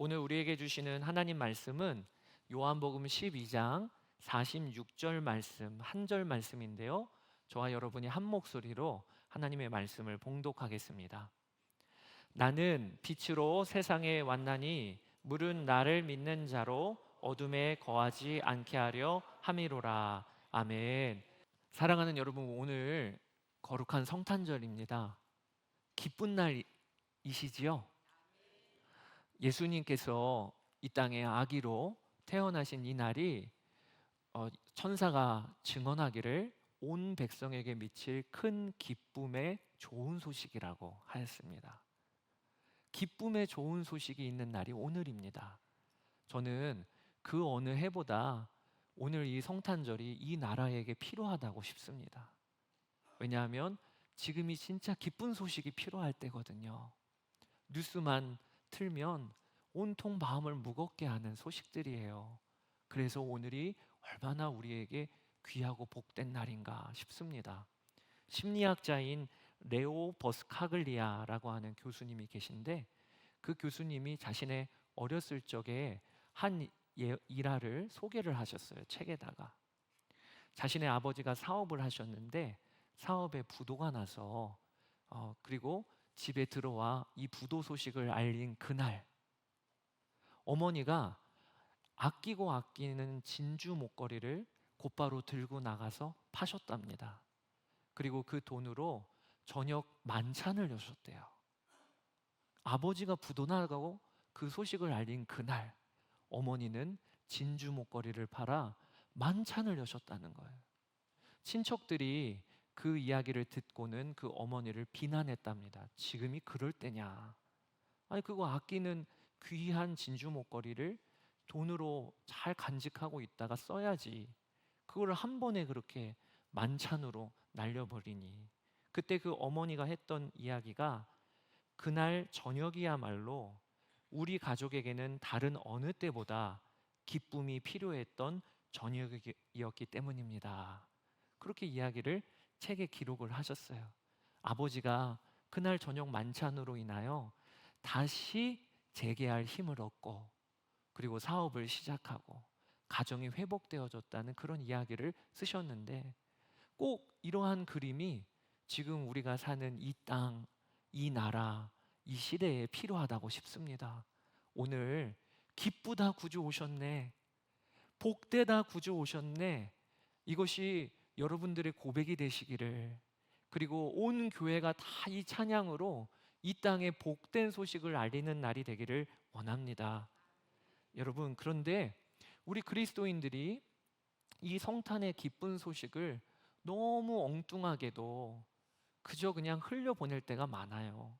오늘 우리에게 주시는 하나님 말씀은 요한복음 12장 46절 말씀, 한 절 말씀인데요. 저와 여러분이 한 목소리로 하나님의 말씀을 봉독하겠습니다. 나는 빛으로 세상에 왔나니 물은 나를 믿는 자로 어둠에 거하지 않게 하려 함이로라. 아멘. 사랑하는 여러분, 오늘 거룩한 성탄절입니다. 기쁜 날이시지요? 예수님께서 이 땅에 아기로 태어나신 이 날이 어, 천사가 증언하기를 온 백성에게 미칠 큰 기쁨의 좋은 소식이라고 하였습니다. 기쁨의 좋은 소식이 있는 날이 오늘입니다. 저는 그 어느 해보다 오늘 이 성탄절이 이 나라에게 필요하다고 싶습니다. 왜냐하면 지금이 진짜 기쁜 소식이 필요할 때거든요. 뉴스만 틀면 온통 마음을 무겁게 하는 소식들이에요. 그래서 오늘이 얼마나 우리에게 귀하고 복된 날인가 싶습니다. 심리학자인 레오 버스카글리아라고 하는 교수님이 계신데 그 교수님이 자신의 어렸을 적에 한 예, 일화를 소개를 하셨어요. 책에다가. 자신의 아버지가 사업을 하셨는데 사업에 부도가 나서 어, 그리고 집에 들어와 이 부도 소식을 알린 그날 어머니가 아끼고 아끼는 진주 목걸이를 곧바로 들고 나가서 파셨답니다. 그리고 그 돈으로 저녁 만찬을 여셨대요. 아버지가 부도 나가고 그 소식을 알린 그날 어머니는 진주 목걸이를 팔아 만찬을 여셨다는 거예요. 친척들이 그 이야기를 듣고는 그 어머니를 비난했답니다. 지금이 그럴 때냐? 아니 그거 아끼는 귀한 진주 목걸이를 돈으로 잘 간직하고 있다가 써야지. 그걸 한 번에 그렇게 만찬으로 날려버리니. 그때 그 어머니가 했던 이야기가 그날 저녁이야말로 우리 가족에게는 다른 어느 때보다 기쁨이 필요했던 저녁이었기 때문입니다. 그렇게 이야기를 책에 기록을 하셨어요. 아버지가 그날 저녁 만찬으로 인하여 다시 재개할 힘을 얻고 그리고 사업을 시작하고 가정이 회복되어졌다는 그런 이야기를 쓰셨는데 꼭 이러한 그림이 지금 우리가 사는 이 땅, 이 나라, 이 시대에 필요하다고 싶습니다. 오늘 기쁘다 구주 오셨네. 복되다 구주 오셨네. 이것이 여러분들의 고백이 되시기를 그리고 온 교회가 다 이 찬양으로 이 땅에 복된 소식을 알리는 날이 되기를 원합니다. 여러분, 그런데 우리 그리스도인들이 이 성탄의 기쁜 소식을 너무 엉뚱하게도 그저 그냥 흘려보낼 때가 많아요.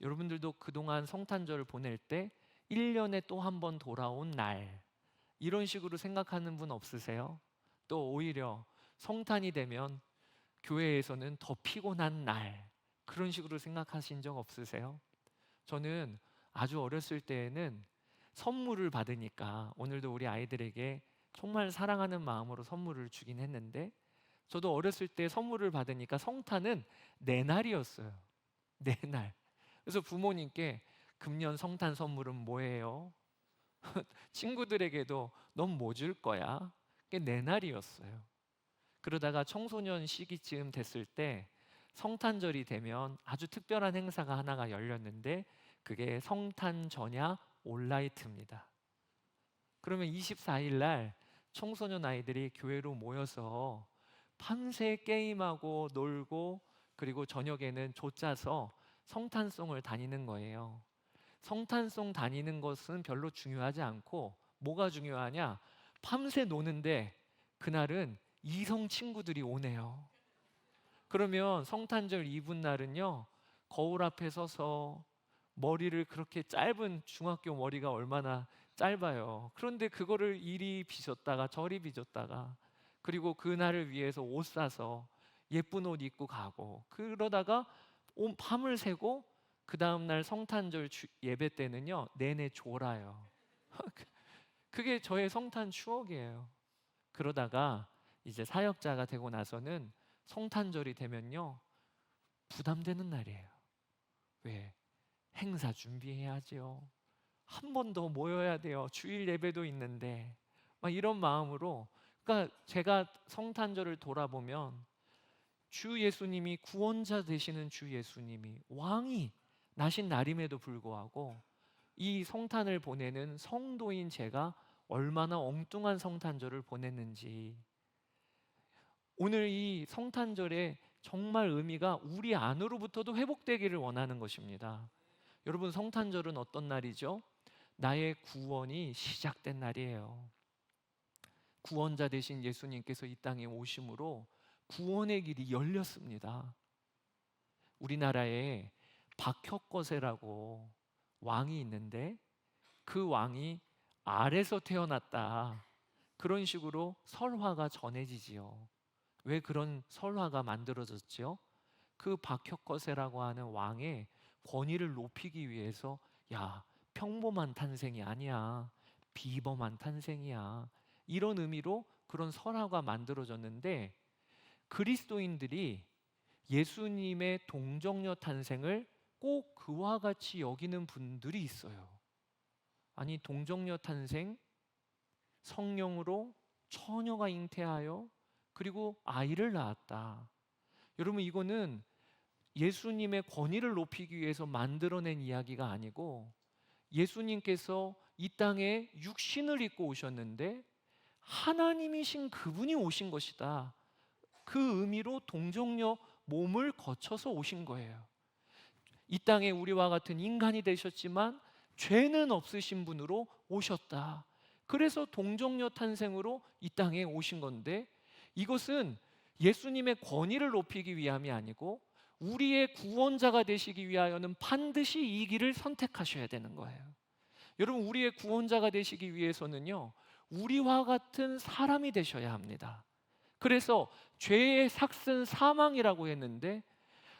여러분들도 그동안 성탄절을 보낼 때 1년에 또 한 번 돌아온 날, 이런 식으로 생각하는 분 없으세요? 또 오히려 성탄이 되면 교회에서는 더 피곤한 날, 그런 식으로 생각하신 적 없으세요? 저는 아주 어렸을 때에는 선물을 받으니까 오늘도 우리 아이들에게 정말 사랑하는 마음으로 선물을 주긴 했는데 저도 어렸을 때 선물을 받으니까 성탄은 내 날이었어요. 내 날. 그래서 부모님께 금년 성탄 선물은 뭐예요? 친구들에게도 넌 뭐 줄 거야? 그게 내 날이었어요. 그러다가 청소년 시기쯤 됐을 때 성탄절이 되면 아주 특별한 행사가 하나가 열렸는데 그게 성탄 전야 올라이트입니다. 그러면 24일 날 청소년 아이들이 교회로 모여서 밤새 게임하고 놀고 그리고 저녁에는 조짜서 성탄송을 다니는 거예요. 성탄송 다니는 것은 별로 중요하지 않고 뭐가 중요하냐? 밤새 노는데 그날은 이성 친구들이 오네요. 그러면 성탄절 이분 날은요, 거울 앞에 서서 머리를 그렇게 짧은 중학교 머리가 얼마나 짧아요. 그런데 그거를 이리 빚었다가 저리 빚었다가 그리고 그날을 위해서 옷 사서 예쁜 옷 입고 가고 그러다가 온 밤을 새고 그 다음 날 성탄절 예배 때는요 내내 졸아요. 그게 저의 성탄 추억이에요. 그러다가 이제 사역자가 되고 나서는 성탄절이 되면요 부담되는 날이에요. 왜? 행사 준비해야죠. 한번 더 모여야 돼요. 주일 예배도 있는데 막 이런 마음으로 그러니까 제가 성탄절을 돌아보면 주 예수님이 구원자 되시는 주 예수님이 왕이 나신 날임에도 불구하고 이 성탄을 보내는 성도인 제가 얼마나 엉뚱한 성탄절을 보냈는지 오늘 이 성탄절에 정말 의미가 우리 안으로부터도 회복되기를 원하는 것입니다. 여러분 성탄절은 어떤 날이죠? 나의 구원이 시작된 날이에요. 구원자 되신 예수님께서 이 땅에 오심으로 구원의 길이 열렸습니다. 우리나라에 박혁거세라고 왕이 있는데 그 왕이 알에서 태어났다. 그런 식으로 설화가 전해지지요. 왜 그런 설화가 만들어졌죠? 그 박혁거세라고 하는 왕의 권위를 높이기 위해서 야 평범한 탄생이 아니야 비범한 탄생이야 이런 의미로 그런 설화가 만들어졌는데 그리스도인들이 예수님의 동정녀 탄생을 꼭 그와 같이 여기는 분들이 있어요. 아니 동정녀 탄생 성령으로 처녀가 잉태하여 그리고 아이를 낳았다. 여러분 이거는 예수님의 권위를 높이기 위해서 만들어낸 이야기가 아니고 예수님께서 이 땅에 육신을 입고 오셨는데 하나님이신 그분이 오신 것이다. 그 의미로 동정녀 몸을 거쳐서 오신 거예요. 이 땅에 우리와 같은 인간이 되셨지만 죄는 없으신 분으로 오셨다. 그래서 동정녀 탄생으로 이 땅에 오신 건데 이것은 예수님의 권위를 높이기 위함이 아니고 우리의 구원자가 되시기 위하여는 반드시 이 길을 선택하셔야 되는 거예요. 여러분, 우리의 구원자가 되시기 위해서는요, 우리와 같은 사람이 되셔야 합니다. 그래서 죄의 삭슨 사망이라고 했는데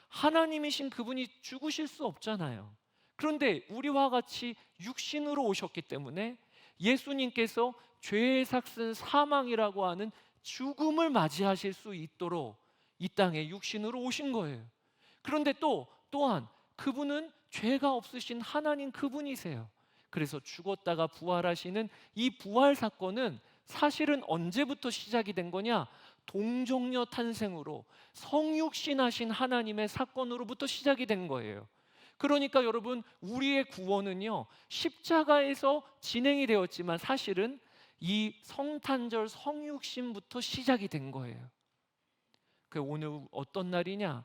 하나님이신 그분이 죽으실 수 없잖아요. 그런데 우리와 같이 육신으로 오셨기 때문에 예수님께서 죄의 삭슨 사망이라고 하는 죽음을 맞이하실 수 있도록 이 땅에 육신으로 오신 거예요. 그런데 또 또한 그분은 죄가 없으신 하나님 그분이세요. 그래서 죽었다가 부활하시는 이 부활 사건은 사실은 언제부터 시작이 된 거냐? 동정녀 탄생으로 성육신하신 하나님의 사건으로부터 시작이 된 거예요. 그러니까 여러분 우리의 구원은요 십자가에서 진행이 되었지만 사실은 이 성탄절 성육신부터 시작이 된 거예요. 그 오늘 어떤 날이냐?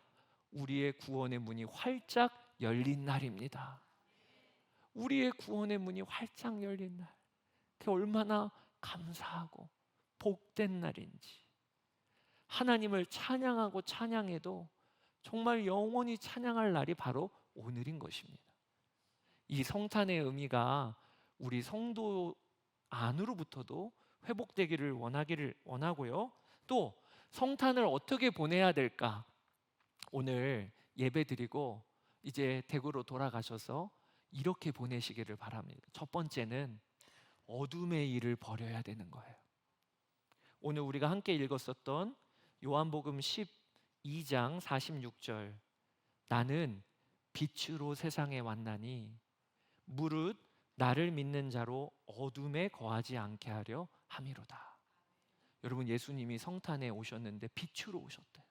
우리의 구원의 문이 활짝 열린 날입니다. 우리의 구원의 문이 활짝 열린 날. 그 얼마나 감사하고 복된 날인지. 하나님을 찬양하고 찬양해도 정말 영원히 찬양할 날이 바로 오늘인 것입니다. 이 성탄의 의미가 우리 성도 안으로부터도 회복되기를 원하기를 원하고요. 또 성탄을 어떻게 보내야 될까? 오늘 예배 드리고 이제 대구로 돌아가셔서 이렇게 보내시기를 바랍니다. 첫 번째는 어둠의 일을 버려야 되는 거예요. 오늘 우리가 함께 읽었었던 요한복음 12장 46절 나는 빛으로 세상에 왔나니 무릇 나를 믿는 자로 어둠에 거하지 않게 하려 함이로다. 여러분 예수님이 성탄에 오셨는데 빛으로 오셨대.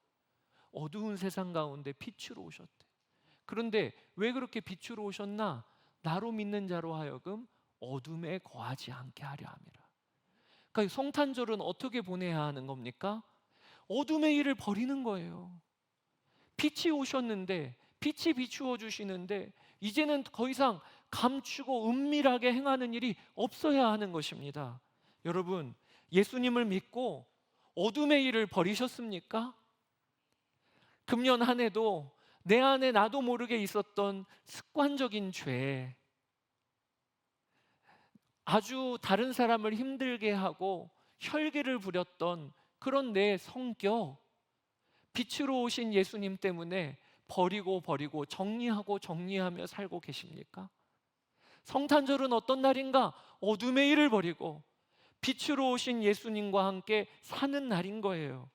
어두운 세상 가운데 빛으로 오셨대. 그런데 왜 그렇게 빛으로 오셨나? 나로 믿는 자로 하여금 어둠에 거하지 않게 하려 함이라. 그러니까 성탄절은 어떻게 보내야 하는 겁니까? 어둠의 일을 버리는 거예요. 빛이 오셨는데 빛이 비추어 주시는데 이제는 더 이상 감추고 은밀하게 행하는 일이 없어야 하는 것입니다. 여러분, 예수님을 믿고 어둠의 일을 버리셨습니까? 금년 한 해도 내 안에 나도 모르게 있었던 습관적인 죄, 아주 다른 사람을 힘들게 하고 혈기를 부렸던 그런 내 성격, 빛으로 오신 예수님 때문에 버리고 버리고 정리하고 정리하며 살고 계십니까? 성탄절은 어떤 날인가? 어둠의 일을 버리고 빛으로 오신 예수님과 함께 사는 날인 거예요.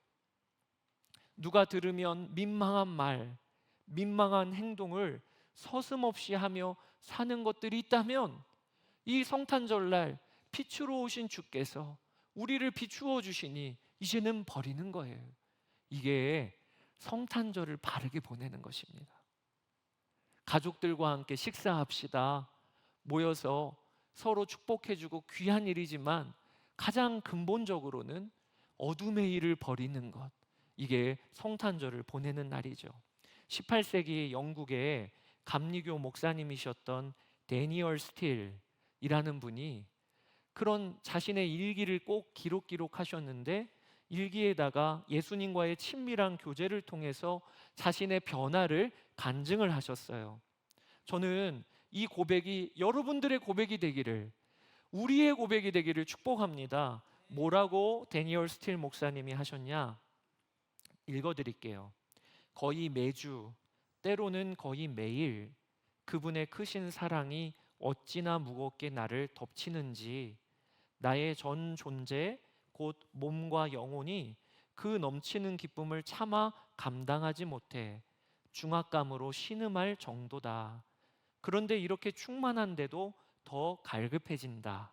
누가 들으면 민망한 말, 민망한 행동을 서슴없이 하며 사는 것들이 있다면 이 성탄절날 빛으로 오신 주께서 우리를 비추어 주시니 이제는 버리는 거예요. 이게 성탄절을 바르게 보내는 것입니다. 가족들과 함께 식사합시다. 모여서 서로 축복해주고 귀한 일이지만 가장 근본적으로는 어둠의 일을 버리는 것. 이게 성탄절을 보내는 날이죠. 18세기 영국의 감리교 목사님이셨던 데니얼 스틸이라는 분이 그런 자신의 일기를 꼭 기록 기록하셨는데 일기에다가 예수님과의 친밀한 교제를 통해서 자신의 변화를 간증을 하셨어요. 저는 이 고백이 여러분들의 고백이 되기를 우리의 고백이 되기를 축복합니다. 뭐라고 데니얼 스틸 목사님이 하셨냐? 읽어 드릴게요. 거의 매주 때로는 거의 매일 그분의 크신 사랑이 어찌나 무겁게 나를 덮치는지 나의 전 존재 곧 몸과 영혼이 그 넘치는 기쁨을 차마 감당하지 못해 중압감으로 신음할 정도다. 그런데 이렇게 충만한데도 더 갈급해진다.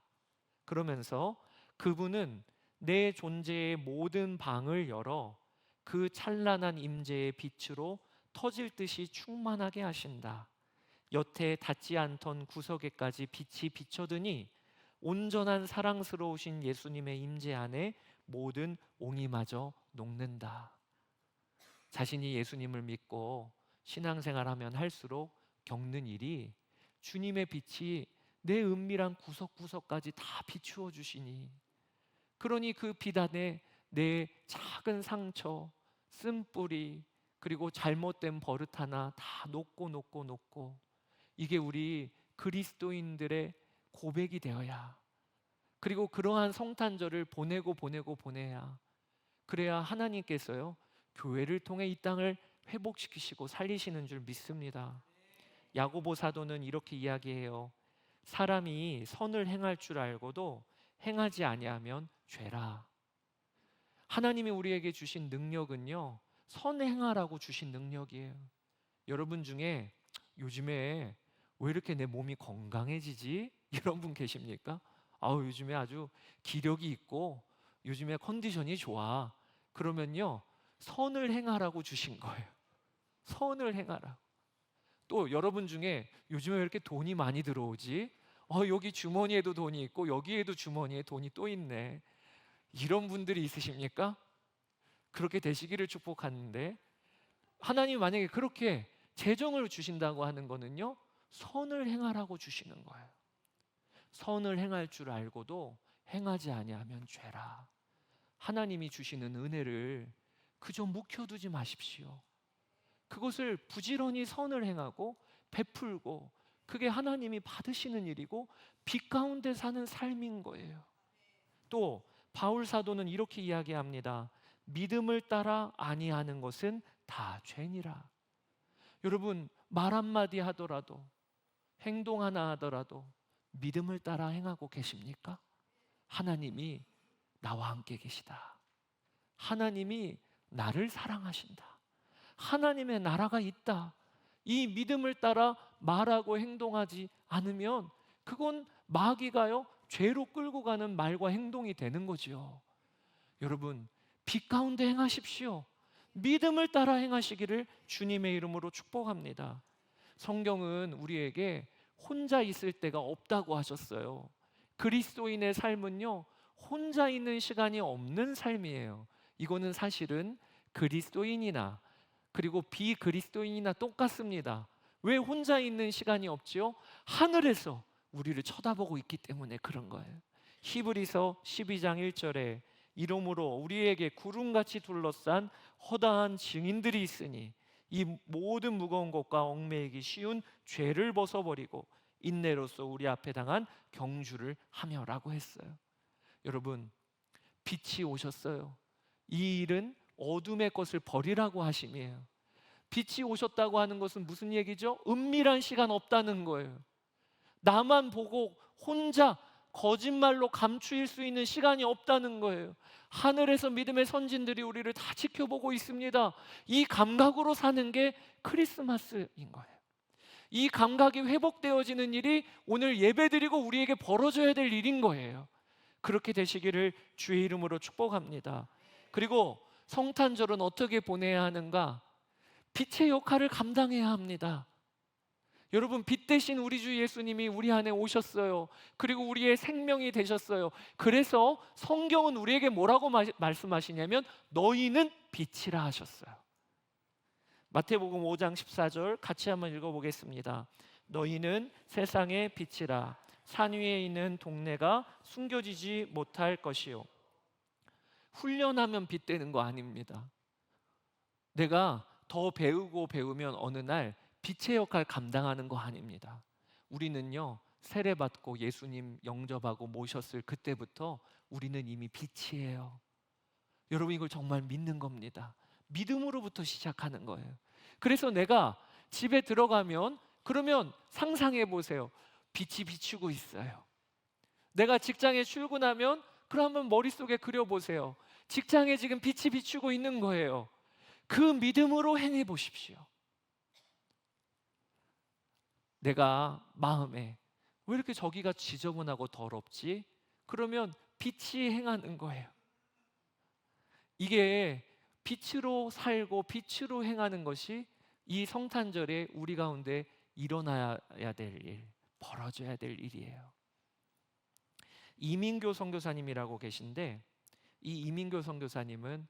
그러면서 그분은 내 존재의 모든 방을 열어 그 찬란한 임재의 빛으로 터질 듯이 충만하게 하신다. 여태 닿지 않던 구석에까지 빛이 비춰드니 온전한 사랑스러우신 예수님의 임재 안에 모든 옹이마저 녹는다. 자신이 예수님을 믿고 신앙생활하면 할수록 겪는 일이 주님의 빛이 내 은밀한 구석구석까지 다 비추어 주시니 그러니 그빛 안에 내 작은 상처, 쓴뿌리 그리고 잘못된 버릇 하나 다 녹고 녹고 녹고 이게 우리 그리스도인들의 고백이 되어야 그리고 그러한 성탄절을 보내고 보내고 보내야 그래야 하나님께서요 교회를 통해 이 땅을 회복시키시고 살리시는 줄 믿습니다. 야고보 사도는 이렇게 이야기해요. 사람이 선을 행할 줄 알고도 행하지 아니하면 죄라. 하나님이 우리에게 주신 능력은요. 선행하라고 주신 능력이에요. 여러분 중에 요즘에 왜 이렇게 내 몸이 건강해지지? 이런 분 계십니까? 아우 요즘에 아주 기력이 있고 요즘에 컨디션이 좋아. 그러면요 선을 행하라고 주신 거예요. 선을 행하라. 또 여러분 중에 요즘에 왜 이렇게 돈이 많이 들어오지? 어 여기 주머니에도 돈이 있고 여기에도 주머니에 돈이 또 있네. 이런 분들이 있으십니까? 그렇게 되시기를 축복하는데 하나님 만약에 그렇게 재정을 주신다고 하는 거는요 선을 행하라고 주시는 거예요. 선을 행할 줄 알고도 행하지 아니하면 죄라. 하나님이 주시는 은혜를 그저 묵혀두지 마십시오. 그것을 부지런히 선을 행하고 베풀고 그게 하나님이 받으시는 일이고 빛 가운데 사는 삶인 거예요. 또 바울 사도는 이렇게 이야기합니다. 믿음을 따라 아니하는 것은 다 죄니라. 여러분 말 한마디 하더라도 행동 하나 하더라도 믿음을 따라 행하고 계십니까? 하나님이 나와 함께 계시다. 하나님이 나를 사랑하신다. 하나님의 나라가 있다. 이 믿음을 따라 말하고 행동하지 않으면 그건 마귀가요 죄로 끌고 가는 말과 행동이 되는 거지요. 여러분 빛 가운데 행하십시오. 믿음을 따라 행하시기를 주님의 이름으로 축복합니다. 성경은 우리에게 혼자 있을 때가 없다고 하셨어요. 그리스도인의 삶은요, 혼자 있는 시간이 없는 삶이에요. 이거는 사실은 그리스도인이나 그리고 비그리스도인이나 똑같습니다. 왜 혼자 있는 시간이 없지요? 하늘에서 우리를 쳐다보고 있기 때문에 그런 거예요. 히브리서 12장 1절에 이름으로 우리에게 구름같이 둘러싼 허다한 증인들이 있으니 이 모든 무거운 것과 얽매이기 쉬운 죄를 벗어버리고 인내로서 우리 앞에 당한 경주를 하며라고 했어요. 여러분 빛이 오셨어요. 이 일은 어둠의 것을 버리라고 하심이에요. 빛이 오셨다고 하는 것은 무슨 얘기죠? 은밀한 시간 없다는 거예요. 나만 보고 혼자 거짓말로 감추일 수 있는 시간이 없다는 거예요. 하늘에서 믿음의 선진들이 우리를 다 지켜보고 있습니다. 이 감각으로 사는 게 크리스마스인 거예요. 이 감각이 회복되어지는 일이 오늘 예배드리고 우리에게 벌어져야 될 일인 거예요. 그렇게 되시기를 주의 이름으로 축복합니다. 그리고 성탄절은 어떻게 보내야 하는가? 빛의 역할을 감당해야 합니다. 여러분, 빛 대신 우리 주 예수님이 우리 안에 오셨어요. 그리고 우리의 생명이 되셨어요. 그래서 성경은 우리에게 뭐라고 마- 말씀하시냐면 너희는 빛이라 하셨어요. 마태복음 5장 14절 같이 한번 읽어보겠습니다. 너희는 세상의 빛이라 산 위에 있는 동네가 숨겨지지 못할 것이요. 훈련하면 빛 되는 거 아닙니다. 내가 더 배우고 배우면 어느 날 빛의 역할 감당하는 거 아닙니다. 우리는요 세례 받고 예수님 영접하고 모셨을 그때부터 우리는 이미 빛이에요. 여러분 이걸 정말 믿는 겁니다. 믿음으로부터 시작하는 거예요. 그래서 내가 집에 들어가면 그러면 상상해 보세요. 빛이 비추고 있어요. 내가 직장에 출근하면 그러면 머릿속에 그려 보세요. 직장에 지금 빛이 비추고 있는 거예요. 그 믿음으로 행해 보십시오. 내가 마음에 왜 이렇게 저기가 지저분하고 더럽지? 그러면 빛이 행하는 거예요. 이게 빛으로 살고 빛으로 행하는 것이 이 성탄절에 우리 가운데 일어나야 될 일, 벌어져야 될 일이에요. 이민교 선교사님이라고 계신데 이 이민교 선교사님은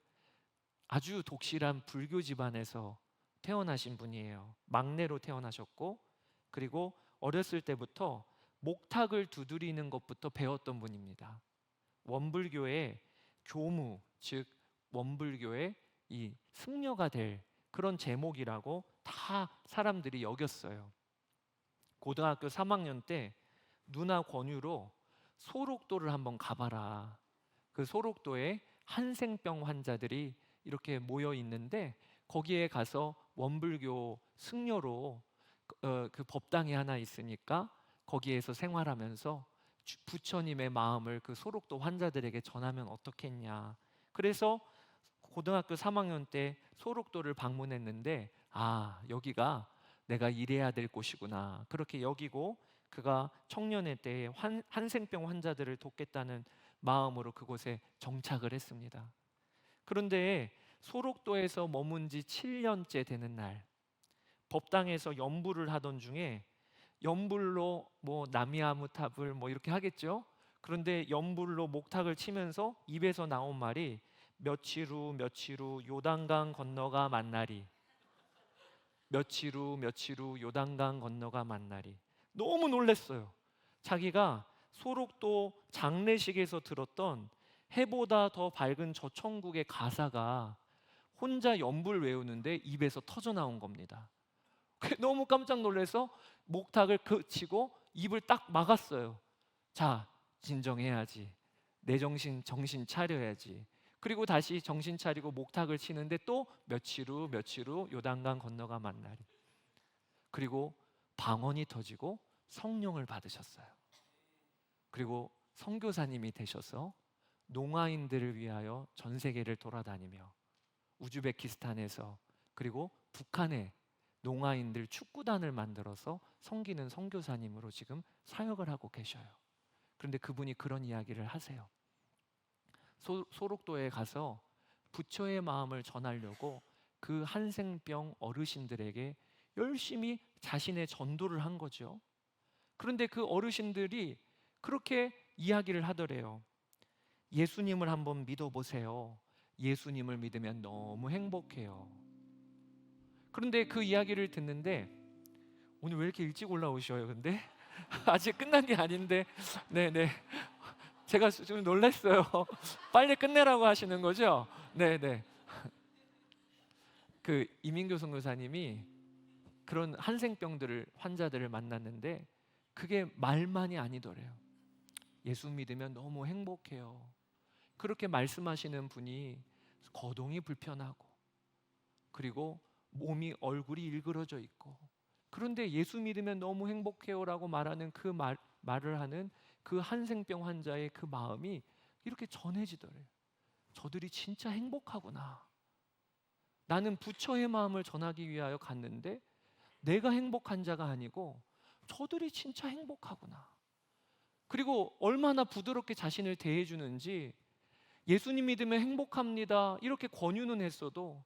아주 독실한 불교 집안에서 태어나신 분이에요. 막내로 태어나셨고 그리고 어렸을 때부터 목탁을 두드리는 것부터 배웠던 분입니다. 원불교의 교무 즉 원불교의 이 승려가 될 그런 제목이라고 다 사람들이 여겼어요. 고등학교 3학년 때 누나 권유로 소록도를 한번 가봐라. 그 소록도에 한생병 환자들이 이렇게 모여 있는데 거기에 가서 원불교 승려로 어, 그 법당이 하나 있으니까 거기에서 생활하면서 주- 부처님의 마음을 그 소록도 환자들에게 전하면 어떻겠냐. 그래서 고등학교 3학년 때 소록도를 방문했는데 아 여기가 내가 일해야 될 곳이구나 그렇게 여기고 그가 청년의 때에 환, 한생병 환자들을 돕겠다는 마음으로 그곳에 정착을 했습니다. 그런데 소록도에서 머문 지 7년째 되는 날 법당에서 연불을 하던 중에 연불로 뭐 나미아무탑을 뭐 이렇게 하겠죠. 그런데 연불로 목탁을 치면서 입에서 나온 말이 며칠 후 며칠 후 요단강 건너가 만나리. 며칠 후 며칠 후 요단강 건너가 만나리. 너무 놀랐어요. 자기가 소록도 장례식에서 들었던 해보다 더 밝은 저 천국의 가사가 혼자 연불 외우는데 입에서 터져 나온 겁니다. 너무 깜짝 놀라서 목탁을 그치고 입을 딱 막았어요. 자, 진정해야지. 내 정신 정신 차려야지. 그리고 다시 정신 차리고 목탁을 치는데 또 며칠 후 며칠 후 요단강 건너가 만나리. 그리고 방언이 터지고 성령을 받으셨어요. 그리고 선교사님이 되셔서 농아인들을 위하여 전 세계를 돌아다니며 우즈베키스탄에서 그리고 북한에 농아인들 축구단을 만들어서 섬기는 선교사님으로 지금 사역을 하고 계셔요. 그런데 그분이 그런 이야기를 하세요. 소, 소록도에 가서 부처의 마음을 전하려고 그 한생병 어르신들에게 열심히 자신의 전도를 한 거죠. 그런데 그 어르신들이 그렇게 이야기를 하더래요. 예수님을 한번 믿어보세요. 예수님을 믿으면 너무 행복해요. 그런데 그 이야기를 듣는데 오늘 왜 이렇게 일찍 올라오셔요? 근데 아직 끝난 게 아닌데, 네, 네. 제가 좀 놀랐어요. 빨리 끝내라고 하시는 거죠? 네, 네. 그 이민교 선교사님이 그런 한생병들을 환자들을 만났는데 그게 말만이 아니더래요. 예수 믿으면 너무 행복해요. 그렇게 말씀하시는 분이 거동이 불편하고 그리고 몸이 얼굴이 일그러져 있고 그런데 예수 믿으면 너무 행복해요라고 말하는 그 말, 말을 하는 그 한생병 환자의 그 마음이 이렇게 전해지더래요. 저들이 진짜 행복하구나. 나는 부처의 마음을 전하기 위하여 갔는데 내가 행복한 자가 아니고 저들이 진짜 행복하구나. 그리고 얼마나 부드럽게 자신을 대해주는지 예수님 믿으면 행복합니다. 이렇게 권유는 했어도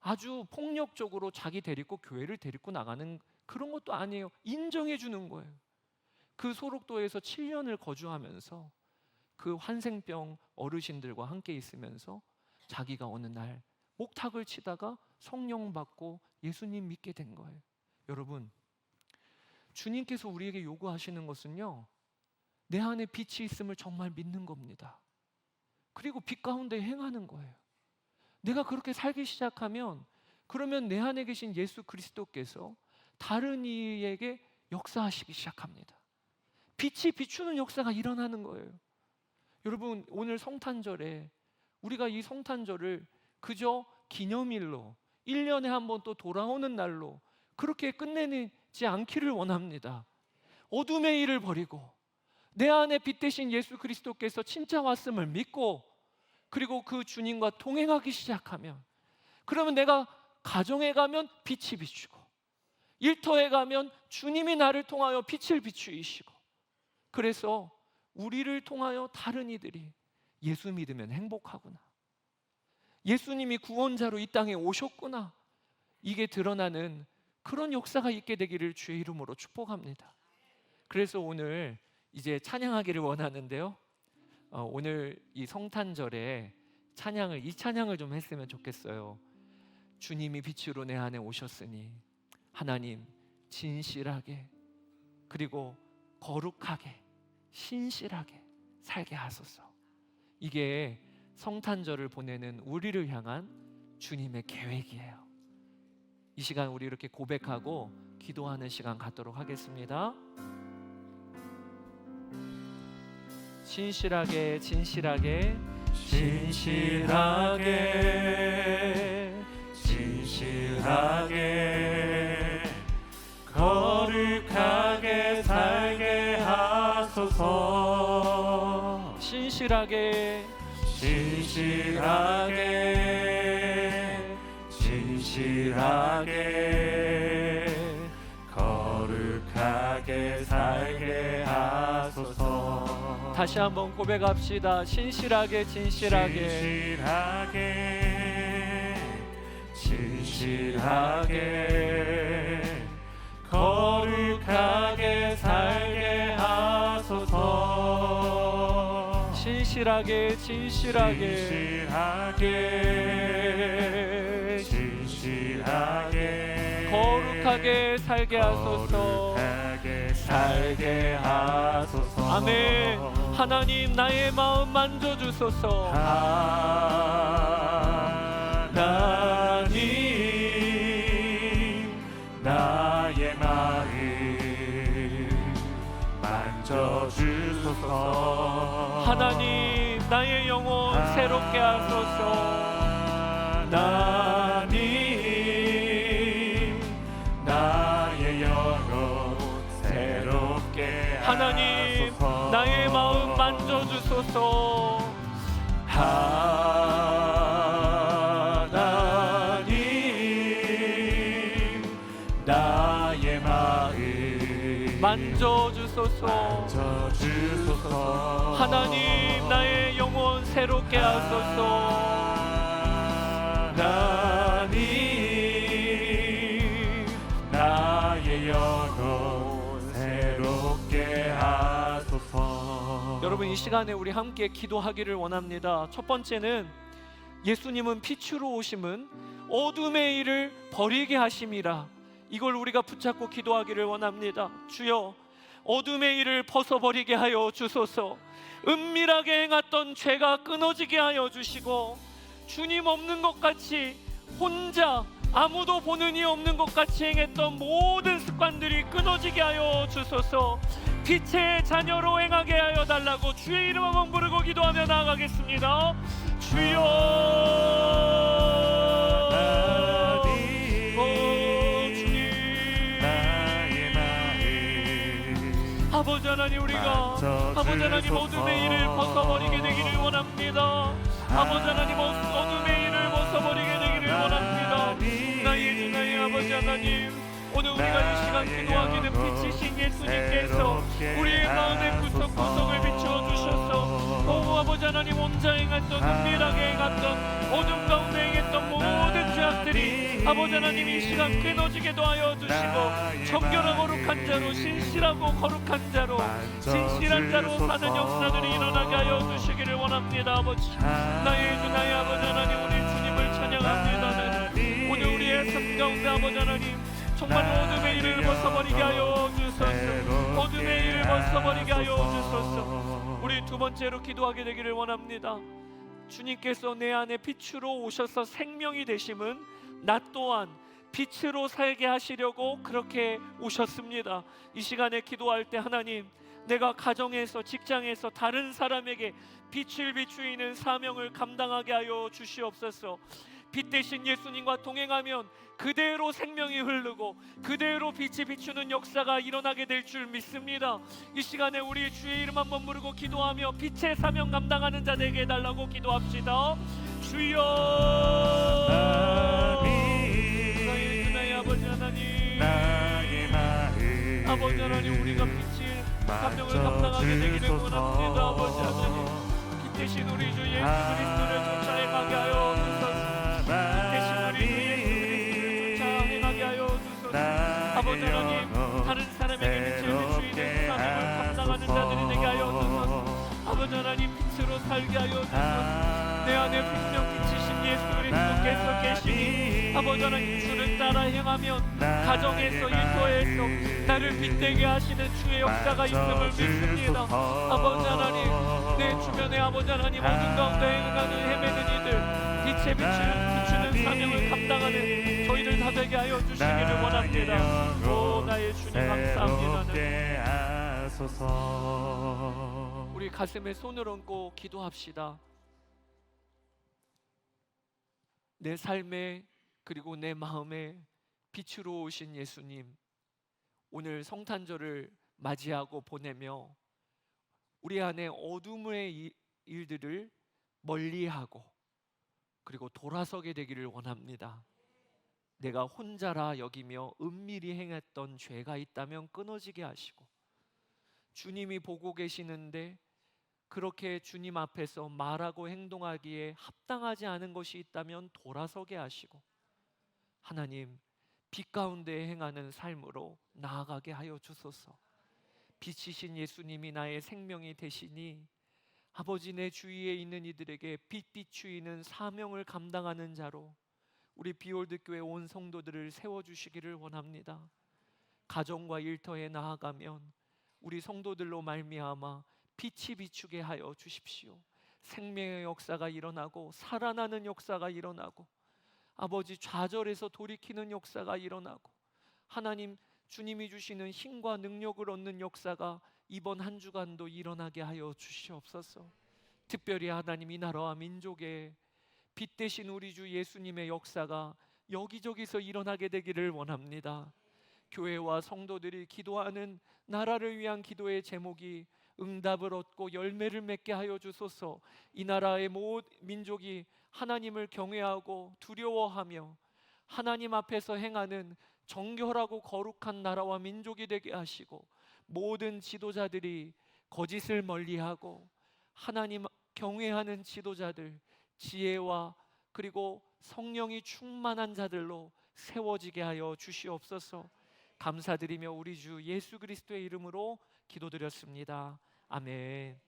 아주 폭력적으로 자기 데리고 교회를 데리고 나가는 그런 것도 아니에요. 인정해 주는 거예요. 그 소록도에서 7년을 거주하면서 그 환생병 어르신들과 함께 있으면서 자기가 어느 날 목탁을 치다가 성령 받고 예수님 믿게 된 거예요. 여러분, 주님께서 우리에게 요구하시는 것은요, 내 안에 빛이 있음을 정말 믿는 겁니다. 그리고 빛 가운데 행하는 거예요. 내가 그렇게 살기 시작하면 그러면 내 안에 계신 예수 그리스도께서 다른 이에게 역사하시기 시작합니다. 빛이 비추는 역사가 일어나는 거예요. 여러분 오늘 성탄절에 우리가 이 성탄절을 그저 기념일로 1년에 한 번 또 돌아오는 날로 그렇게 끝내지 않기를 원합니다. 어둠의 일을 버리고 내 안에 빛 대신 예수 그리스도께서 진짜 왔음을 믿고 그리고 그 주님과 동행하기 시작하면 그러면 내가 가정에 가면 빛이 비추고 일터에 가면 주님이 나를 통하여 빛을 비추이시고 그래서 우리를 통하여 다른 이들이 예수 믿으면 행복하구나. 예수님이 구원자로 이 땅에 오셨구나. 이게 드러나는 그런 역사가 있게 되기를 주의 이름으로 축복합니다. 그래서 오늘 이제 찬양하기를 원하는데요. 어, 오늘 이 성탄절에 찬양을 이 찬양을 좀 했으면 좋겠어요. 주님이 빛으로 내 안에 오셨으니 하나님 진실하게 그리고 거룩하게 신실하게 살게 하소서. 이게 성탄절을 보내는 우리를 향한 주님의 계획이에요. 이 시간 우리 이렇게 고백하고 기도하는 시간 갖도록 하겠습니다. 진실하게 진실하게 진실하게 진실하게 거룩하게 살게 하소서 진실하게 진실하게 진실하게 거룩하게 살게 하소서. 다시 한번 고백합시다. 진실하게 진실하게. 진실하게 진실하게 거룩하게 살게 하소서. 진실하게 진실하게. 진실하게 진실하게 거룩하게 살게 하소서. 거룩하게 살게 하소서 아멘. 하나님 나의 마음 만져 주소서. 하나님 나의 마음 만져주소서 하나님 나의 영혼 새롭게 하소서. 하나님 만져 주소서. 하나님 나의 마음 만져 주소서. 만져주소서 하나님 나의 영혼 새롭게 하소서. 하나님 여러분 이 시간에 우리 함께 기도하기를 원합니다. 첫 번째는 예수님은 빛으로 오심은 어둠의 일을 버리게 하심이라. 이걸 우리가 붙잡고 기도하기를 원합니다. 주여 어둠의 일을 벗어버리게 하여 주소서. 은밀하게 행했던 죄가 끊어지게 하여 주시고 주님 없는 것 같이 혼자 아무도 보는 이 없는 것 같이 행했던 모든 습관들이 끊어지게 하여 주소서. 빛의 자녀로 행하게 하여 달라고 주의 이름 한번 부르고 기도하며 나아가겠습니다. 주여. 오, 주님. 나의 마음 아버지 하나님 우리가 아버지 하나님 어둠의 일을 벗어버리게 되기를 원합니다. 아버지 하나님 어- 어둠의 일을 벗어버리게 되기를 원합니다. 나의 주 나의 아버지 하나님 우리가 이 시간 기도하기는 빛이신 예수님께서 우리의 마음의 구석구석을 비추어 주셔서 오 아버지 하나님 혼자 행했던 은밀하게 행했던 어둠 가운데 행했던 모든 죄악들이 아버지 하나님 이 시간 끊어지게 도 하여 주시고 정결하고 거룩한 자로 신실하고 거룩한 자로 진실한 자로 사는 역사들이 일어나게 하여 주시기를 원합니다 아버지. 나의 주 나의 아버지 하나님 우리 주님을 찬양합니다 오늘 우리의 삶 가운데 아버지 하나님 정말 어둠의 일을 벗어버리게 하여 주소서 어둠의 일을 벗어버리게 하여 주소서 우리 두 번째로 기도하게 되기를 원합니다 주님께서 내 안에 빛으로 오셔서 생명이 되심은 나 또한 빛으로 살게 하시려고 그렇게 오셨습니다. 이 시간에 기도할 때 하나님 내가 가정에서 직장에서 다른 사람에게 빛을 비추이는 사명을 감당하게 하여 주시옵소서. 빛 대신 예수님과 동행하면 그대로 생명이 흐르고 그대로 빛이 비추는 역사가 일어나게 될 줄 믿습니다. 이 시간에 우리 주의 이름 한번 부르고 기도하며 빛의 사명 감당하는 자 되게 해달라고 기도합시다. 주여. 나의 주 나의 아버지 하나님. 나의 마음 아버지 하나님 우리가 빛의 사명을 감당하게 되기를 원합니다. 아버지 하나님. 빛 대신 우리 주 예수 그리스도를 쫓아 행하게 하여 살게 하여 주소서. 내 안에 분명 빛이신 예수 그리스도께서 계시니 아버지 하나님 주를 따라 행하면 가정에서 일터에서 나를 빛되게 하시는 주의 역사가 있음을 믿습니다. 아버지 하나님 내 주변에 아버지 하나님 어둠 가운데 행하는 헤매는 이들 빛의 빛을 비추는 사명을 감당하는 저희들 다 되게 하여 주시기를 원합니다. 오 나의 주님 감사합니다. 하소서 우리 가슴에 손을 얹고 기도합시다. 내 삶에 그리고 내 마음에 빛으로 오신 예수님 오늘 성탄절을 맞이하고 보내며 우리 안에 어둠의 이- 일들을 멀리하고 그리고 돌아서게 되기를 원합니다. 내가 혼자라 여기며 은밀히 행했던 죄가 있다면 끊어지게 하시고 주님이 보고 계시는데 그렇게 주님 앞에서 말하고 행동하기에 합당하지 않은 것이 있다면 돌아서게 하시고 하나님 빛 가운데 행하는 삶으로 나아가게 하여 주소서. 빛이신 예수님이 나의 생명이 되시니 아버지 내 주위에 있는 이들에게 빛 비추이는 사명을 감당하는 자로 우리 비올드 교회 온 성도들을 세워 주시기를 원합니다. 가정과 일터에 나아가면 우리 성도들로 말미암아 빛이 비추게 하여 주십시오. 생명의 역사가 일어나고 살아나는 역사가 일어나고 아버지 좌절에서 돌이키는 역사가 일어나고 하나님 주님이 주시는 힘과 능력을 얻는 역사가 이번 한 주간도 일어나게 하여 주시옵소서. 특별히 하나님 이 나라와 민족에 빛 대신 우리 주 예수님의 역사가 여기저기서 일어나게 되기를 원합니다. 교회와 성도들이 기도하는 나라를 위한 기도의 제목이 응답을 얻고 열매를 맺게 하여 주소서. 이 나라의 모든 민족이 하나님을 경외하고 두려워하며 하나님 앞에서 행하는 정결하고 거룩한 나라와 민족이 되게 하시고 모든 지도자들이 거짓을 멀리하고 하나님 경외하는 지도자들 지혜와 그리고 성령이 충만한 자들로 세워지게 하여 주시옵소서. 감사드리며 우리 주 예수 그리스도의 이름으로 기도드렸습니다. 아멘.